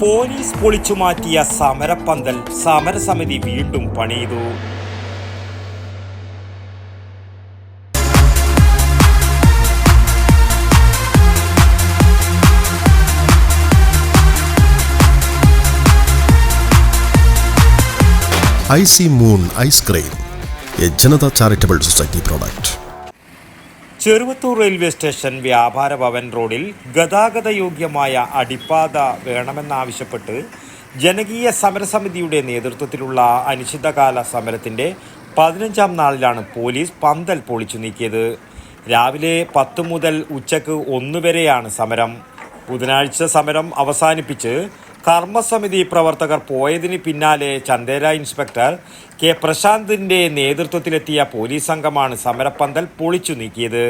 Police പൊളിച്ചു മാറ്റിയ സമരപ്പന്തൽ സമരസമിതി വീണ്ടും പണിതു. C moon ice cream A Janata charitable society product. Cheruvathur railway station വ്യാപാര ഭവൻ റോഡിൽ ഗതാഗതയോഗ്യമായ അടിപ്പാത വേണമെന്നാവശ്യപ്പെട്ട് ജനകീയ സമരസമിതിയുടെ നേതൃത്വത്തിലുള്ള അനിശ്ചിതകാല സമരത്തിന്റെ പതിനഞ്ചാം നാളിലാണ് പോലീസ് പന്തൽ പൊളിച്ചു നീക്കിയത്. രാവിലെ പത്ത് മുതൽ ഉച്ചയ്ക്ക് ഒന്ന് വരെയാണ് സമരം. ബുധനാഴ്ച സമരം അവസാനിപ്പിച്ച് കർമ്മസമിതി പ്രവർത്തകർ പോയതിന് പിന്നാലെ ചന്ദേര ഇൻസ്പെക്ടർ കെ പ്രശാന്തിന്റെ നേതൃത്വത്തിലെത്തിയ പോലീസ് സംഘമാണ് സമരപ്പന്തൽ പൊളിച്ചു നീക്കിയത്.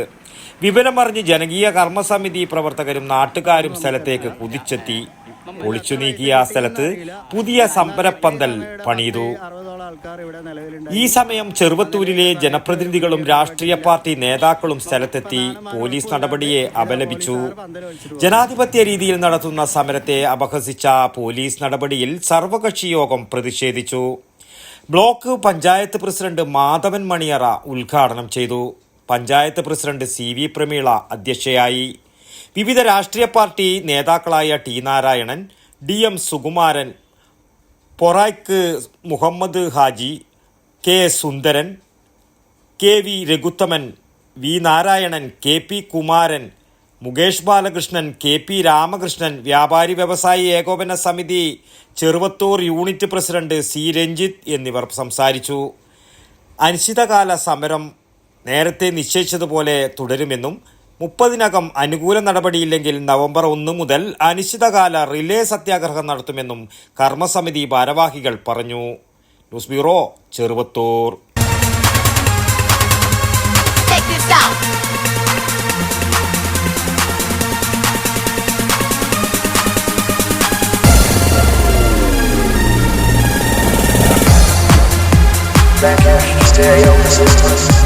വിവരമറിഞ്ഞ് ജനകീയ കർമ്മസമിതി പ്രവർത്തകരും നാട്ടുകാരും സ്ഥലത്തേക്ക് കുതിച്ചെത്തി. പൊളിച്ചു നീക്കിയ സ്ഥലത്ത് പുതിയ സമരപ്പന്തൽ പണിതു. ഈ സമയം ചെറുവത്തൂരിലെ ജനപ്രതിനിധികളും രാഷ്ട്രീയ പാർട്ടി നേതാക്കളും സ്ഥലത്തെത്തി പോലീസ് നടപടിയെ അപലപിച്ചു. ജനാധിപത്യ രീതിയിൽ നടത്തുന്ന സമരത്തെ അപഹസിച്ച പോലീസ് നടപടിയിൽ സർവകക്ഷി യോഗം പ്രതിഷേധിച്ചു. ബ്ലോക്ക് പഞ്ചായത്ത് പ്രസിഡന്റ് മാധവൻ മണിയറ ഉദ്ഘാടനം ചെയ്തു. Panchayat president C V Prameela അധ്യക്ഷയായി. വിവിധ രാഷ്ട്രീയ പാർട്ടി നേതാക്കളായ T Narayanan D M Sukumaran Poraykku Muhammad Haji K Sundaran K V Raghuthaman V Narayanan K P Kumaran Mukesh Balakrishnan K P Ramakrishnan വ്യാപാരി വ്യവസായി ഏകോപന സമിതി Cheruvathur unit president C Ranjith എന്നിവർ സംസാരിച്ചു. അനിശ്ചിതകാല സമരം നേരത്തെ നിശ്ചയിച്ചതുപോലെ തുടരുമെന്നും മുപ്പതിനകം അനുകൂല നടപടിയില്ലെങ്കിൽ നവംബർ ഒന്ന് മുതൽ അനിശ്ചിതകാല റിലേ സത്യാഗ്രഹം നടത്തുമെന്നും കർമ്മസമിതി ഭാരവാഹികൾ പറഞ്ഞു. News bureau Cheruvathur. Stereo Resistance.